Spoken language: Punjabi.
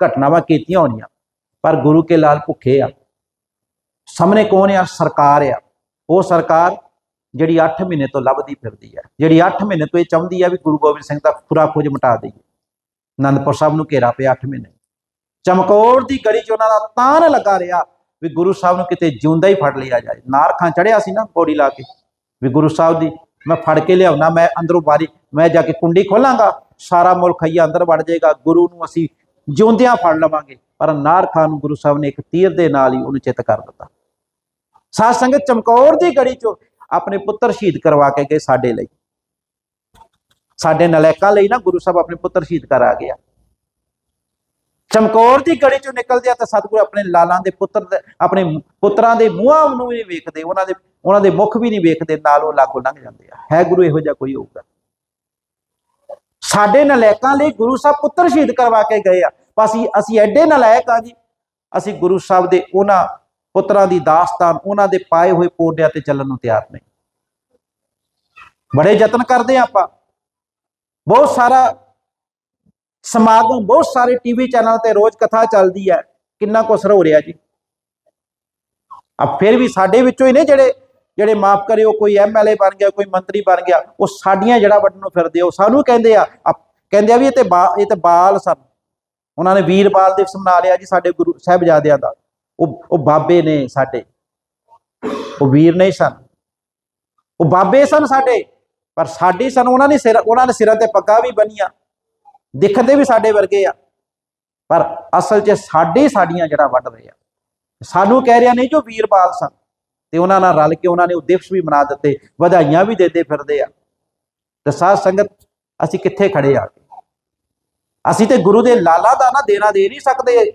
ਘਟਨਾਵਾਂ ਕੀਤੀਆਂ ਹੋਣੀਆਂ, ਪਰ ਗੁਰੂ ਕੇ ਲਾਲ ਭੁੱਖੇ ਆ। ਸਾਹਮਣੇ ਕੌਣ ਆ? ਸਰਕਾਰ ਆ। ਉਹ ਸਰਕਾਰ ਜਿਹੜੀ 8 ਮਹੀਨੇ ਤੋਂ ਲੱਭਦੀ ਫਿਰਦੀ ਆ। ਜਿਹੜੀ 8 ਮਹੀਨੇ ਤੋਂ ਇਹ ਚਾਹੁੰਦੀ ਆ ਵੀ ਗੁਰੂ ਗੋਬਿੰਦ ਸਿੰਘ ਦਾ ਪੂਰਾ ਖੋਜ ਮਿਟਾ ਦਈਏ। ਅਨੰਦਪੁਰ ਸਾਹਿਬ ਨੂੰ ਘੇਰਾ ਪਿਆ 8 ਮਹੀਨੇ। ਚਮਕੌਰ ਦੀ ਗੜੀ 'ਚ ਉਹਨਾਂ ਦਾ ਤਾਨ ਲੱਗਾ ਰਿਹਾ ਵੀ ਗੁਰੂ ਸਾਹਿਬ ਨੂੰ ਕਿਤੇ ਜਿਉਂਦਾ ਹੀ ਫੜ ਲਿਆ ਜਾਏ। ਨਾਰਖਾਂ ਚੜਿਆ ਸੀ ਨਾ ਪੌੜੀ ਲਾ ਕੇ। ਵੀ ਗੁਰੂ ਸਾਹਿਬ ਦੀ, ਮੈਂ ਫੜ ਕੇ ਲਿਆਉਣਾ, ਮੈਂ ਅੰਦਰੋਂ ਬਾਰੀ, ਮੈਂ ਜਾ ਕੇ ਕੁੰਡੀ ਖੋਲਾਂਗਾ। ਸਾਰਾ ਮੁਲਕ ਹਈਆ ਅੰਦਰ ਵੜ ਜਾਏਗਾ। ਗੁਰੂ ਨੂੰ ਅਸੀਂ ਜਿਉਂਦਿਆਂ ਫੜ ਲਵਾਂਗੇ। ਪਰ ਨਾਰਖਾਂ ਨੂੰ ਗੁਰੂ ਸਾਹਿਬ ਨੇ ਇੱਕ ਤੀਰ ਦੇ ਨਾਲ ਹੀ ਉਹਨੂੰ ਚਿੱਤ ਕਰ ਦਿੱਤਾ। ਸਾਧ ਸੰਗਤ ਚਮਕੌਰ ਦੀ ਗੜੀ 'ਚੋਂ ਆਪਣੇ ਪੁੱਤਰ ਸ਼ਹੀਦ ਕਰਵਾ ਕੇ ਗਏ ਸਾਡੇ ਲਈ। ਸਾਡੇ ਨਲਾਇਕਾਂ ਲਈ ਨਾ ਗੁਰੂ ਸਾਹਿਬ ਆਪਣੇ ਪੁੱਤਰ ਸ਼ਹੀਦ ਕਰਾ ਗਿਆ ਚਮਕੌਰ ਦੀ ਗੜੀ ਚੋਂ ਨਿਕਲਦੇ ਆ ਤਾਂ ਸਤਿਗੁਰੂ ਆਪਣੇ ਲਾਲਾਂ ਦੇ ਪੁੱਤਰ ਆਪਣੇ ਪੁੱਤਰਾਂ ਦੇ ਮੂੰਹਾਂ ਨੂੰ ਵੀ ਨਹੀਂ ਵੇਖਦੇ। ਉਹਨਾਂ ਦੇ ਉਹਨਾਂ ਦੇ ਮੁਖ ਵੀ ਨਹੀਂ ਵੇਖਦੇ। ਨਾਲ ਉਹ ਲਾਗੋਂ ਲੰਘ ਜਾਂਦੇ ਆ। ਹੈ ਗੁਰੂ, ਇਹੋ ਜਿਹਾ ਕੋਈ ਹੋਊਗਾ। ਸਾਡੇ ਨਲਾਇਕਾਂ ਲਈ ਗੁਰੂ ਸਾਹਿਬ ਪੁੱਤਰ ਸ਼ਹੀਦ ਕਰਵਾ ਕੇ ਗਏ ਆ। ਬਸ ਅਸੀਂ ਐਡੇ ਨਲਾਇਕ ਆ ਜੀ। ਅਸੀਂ ਗੁਰੂ ਸਾਹਿਬ ਦੇ ਉਹਨਾਂ ਪੁੱਤਰਾਂ ਦੀ ਦਾਸਤਾਨ, ਉਹਨਾਂ ਦੇ ਪਾਏ ਹੋਏ ਪੋਡਿਆਂ ਤੇ ਚੱਲਣ ਨੂੰ ਤਿਆਰ ਨਹੀਂ। ਬੜੇ ਯਤਨ ਕਰਦੇ ਆ ਆਪਾਂ। ਬਹੁਤ ਸਾਰਾ ਸਮਾਗਮ, ਬਹੁਤ ਸਾਰੇ ਟੀਵੀ ਚੈਨਲ ਤੇ ਰੋਜ਼ ਕਥਾ ਚੱਲਦੀ ਹੈ। ਕਿੰਨਾ ਕੁ ਕੁਸਰ ਹੋ ਰਿਹਾ ਜੀ। ਆ ਫਿਰ ਵੀ ਸਾਡੇ ਵਿੱਚੋਂ ਹੀ ਨੇ ਜਿਹੜੇ ਜਿਹੜੇ ਮਾਫ ਕਰਿਓ ਕੋਈ ਐਮਐਲਏ ਬਣ ਗਿਆ, ਕੋਈ ਮੰਤਰੀ ਬਣ ਗਿਆ, ਉਹ ਸਾਡੀਆਂ ਜੜਾ ਵੱਢਣ ਨੂੰ ਫਿਰਦੇ ਉਹ ਸਾਨੂੰ ਕਹਿੰਦੇ ਆ ਕਹਿੰਦੇ ਆ ਵੀ ਇਹ ਤੇ ਬਾ- ਇਹ ਤੇ ਬਾਲ ਸਨ। ਉਹਨਾਂ ਨੇ ਵੀਰਬਾਲ ਦਿਵਸ ਮਨਾ ਲਿਆ ਜੀ ਸਾਡੇ ਗੁਰੂ ਸਾਹਿਬਜ਼ਾਦਿਆਂ ਦਾ। ਉਹ ਉਹ ਬਾਬੇ ਨੇ ਸਾਡੇ। ਉਹ ਵੀਰ ਨਹੀਂ ਸਨ। ਉਹ ਬਾਬੇ ਸਨ ਸਾਡੇ, ਪਰ ਸਾਡੀ ਸਨ, ਉਹਨਾਂ ਨੇ ਸਿਰ, ਉਹਨਾਂ ਨੇ ਸਿਰਾਂ ਤੇ ਪੱਗਾਂ ਵੀ ਬੰਨੀਆਂ। ਦਿਖਦੇ ਵੀ ਸਾਡੇ ਵਰਗੇ ਆ। ਪਰ ਅਸਲ 'ਚ ਸਾਡੇ ਸਾਡੀਆਂ ਜਿਹੜਾ ਵੱਢ ਰਹੇ ਆ। ਸਾਨੂੰ ਕਹਿ ਰਿਹਾ ਨਹੀਂ ਜੋ ਵੀਰਪਾਲ ਸਨ। ਤੇ ਉਹਨਾਂ ਨਾਲ ਰਲ ਕੇ ਉਹਨਾਂ ਨੇ ਉਹ ਦਿਵਸ ਵੀ ਮਨਾ ਦਿੱਤੇ, ਵਧਾਈਆਂ ਵੀ ਦੇਦੇ ਫਿਰਦੇ ਆ। ਤੇ ਸਾਧ ਸੰਗਤ, ਅਸੀਂ ਕਿੱਥੇ ਖੜੇ ਆ? ਅਸੀਂ ਤੇ ਗੁਰੂ ਦੇ ਲਾਲਾ ਦਾ ਨਾ ਦੇਣਾ ਦੇ ਨਹੀਂ ਸਕਦੇ।